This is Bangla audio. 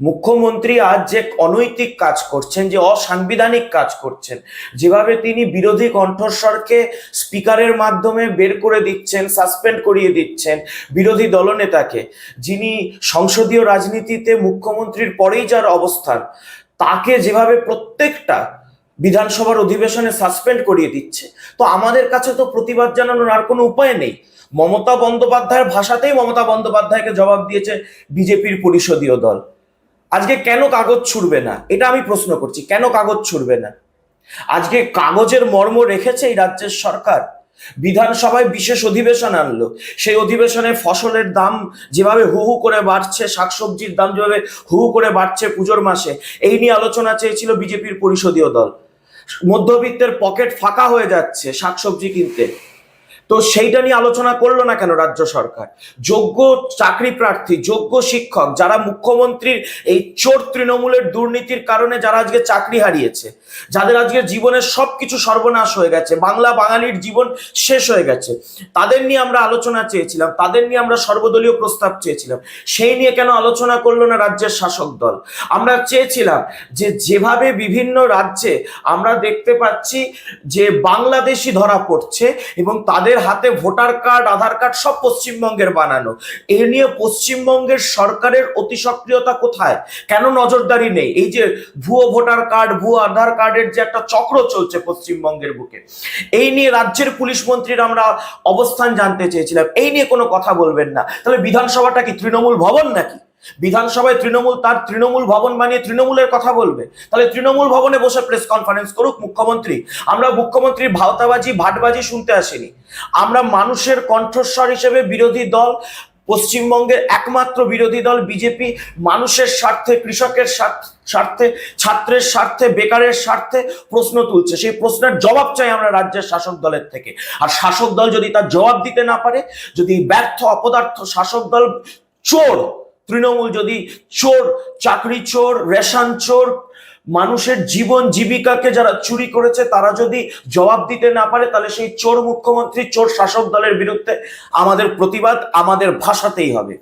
মুখ্যমন্ত্রী আজ যে অনৈতিক কাজ করছেন, যে অসাংবিধানিক কাজ করছেন, যেভাবে তিনি বিরোধী কণ্ঠস্বরকে স্পিকারের মাধ্যমে বের করে দিচ্ছেন, সাসপেন্ড করিয়ে দিচ্ছেন বিরোধী দলনেতাকে, যিনি সংসদীয় রাজনীতিতে মুখ্যমন্ত্রীর পরেই যার অবস্থান, তাকে যেভাবে প্রত্যেকটা বিধানসভার অধিবেশনে সাসপেন্ড করিয়ে দিচ্ছে, তো আমাদের কাছে তো প্রতিবাদ জানানোর আর কোনো উপায় নেই। মমতা বন্দ্যোপাধ্যায়ের ভাষাতেই মমতা বন্দ্যোপাধ্যায়কে জবাব দিয়েছে বিজেপির পরিষদীয় দল। আজকে কেন কাগজ ছুড়বে না? এটা আমি প্রশ্ন করছি, কেন কাগজ ছুড়বে না? আজকে কাগজের মর্ম রেখেছে এই রাজ্যের সরকার। বিধানসভায় বিশেষ অধিবেশন আনলো। সেই অধিবেশনে ফসলের দাম যেভাবে হু হু করে বাড়ছে, শাকসবজির দাম যেভাবে হু হু করে বাড়ছে পুজোর মাসে, এই নিয়ে আলোচনা চেয়েছিল বিজেপির পরিষদীয় দল। মধ্যবিত্তের পকেট ফাঁকা হয়ে যাচ্ছে শাকসবজি কিনতে। তো সেইটা নিয়ে আলোচনা করল না কেন রাজ্য সরকার? যোগ্য চাকরি প্রার্থী, যোগ্য শিক্ষক যারা মুখ্যমন্ত্রীর এই চোর তৃণমূলের দুর্নীতির কারণে যারা আজকে চাকরি হারিয়েছে, যাদের আজকে জীবনের সব কিছু সর্বনাশ হয়ে গেছে, বাংলা বাঙালির জীবন শেষ হয়ে গেছে, তাদের নিয়ে আমরা আলোচনা চেয়েছিলাম, তাদের নিয়ে আমরা সর্বদলীয় প্রস্তাব চেয়েছিলাম, সেই নিয়ে কেন আলোচনা করল না রাজ্যের শাসক দল? আমরা চেয়েছিলাম যে যেভাবে বিভিন্ন রাজ্যে আমরা দেখতে পাচ্ছি যে বাংলাদেশি ধরা পড়ছে এবং তাদের হাতে ভোটার কার্ড, আধার কার্ড সব পশ্চিমবঙ্গের বানানো। এ নিয়ে পশ্চিমবঙ্গের সরকারের অতি সক্রিয়তা কোথায়? কেন নজরদারি নেই? এই যে ভুয়ো ভোটার কার্ড, ভুয়ো আধার কার্ডের যে একটা চক্র চলছে পশ্চিমবঙ্গের বুকে, এই নিয়ে রাজ্যের পুলিশ মন্ত্রীর আমরা অবস্থান জানতে চেয়েছিলাম। এই নিয়ে কোনো কথা বলবেন না। তাহলে বিধানসভাটা কি তৃণমূল ভবন নাকি? বিধানসভায় তৃণমূল, তার তৃণমূল ভবন বানিয়ে তৃণমূলের কথা বলবে। তাহলে তৃণমূল ভবনে বসে প্রেস কনফারেন্স করুক মুখ্যমন্ত্রী। আমরা মুখ্যমন্ত্রীর ভাওতাবাজি, ভাটবাজি শুনতে আসিনি। আমরা মানুষের কণ্ঠস্বর হিসেবে বিরোধী দল, পশ্চিমবঙ্গের একমাত্র বিরোধী দল, বিজেপি, মানুষের স্বার্থে, কৃষকের স্বার্থ- ছাত্রের স্বার্থে, বেকারের স্বার্থে প্রশ্ন তুলছে। সেই প্রশ্নের জবাব চাই আমরা রাজ্যের শাসক দলের থেকে। আর শাসক দল যদি তার জবাব দিতে না পারে, যদি ব্যর্থ, অপদার্থ শাসক দল চোর তৃণমূল যদি চোর, চাকরি চোর, রেশন চোর, মানুষের জীবন জীবিকাকে যারা চুরি করেছে, তারা যদি জবাব দিতে না পারে, তাহলে সেই চোর মুখ্যমন্ত্রী, চোর শাসক দলের বিরুদ্ধে আমাদের প্রতিবাদ আমাদের ভাষাতেই হবে।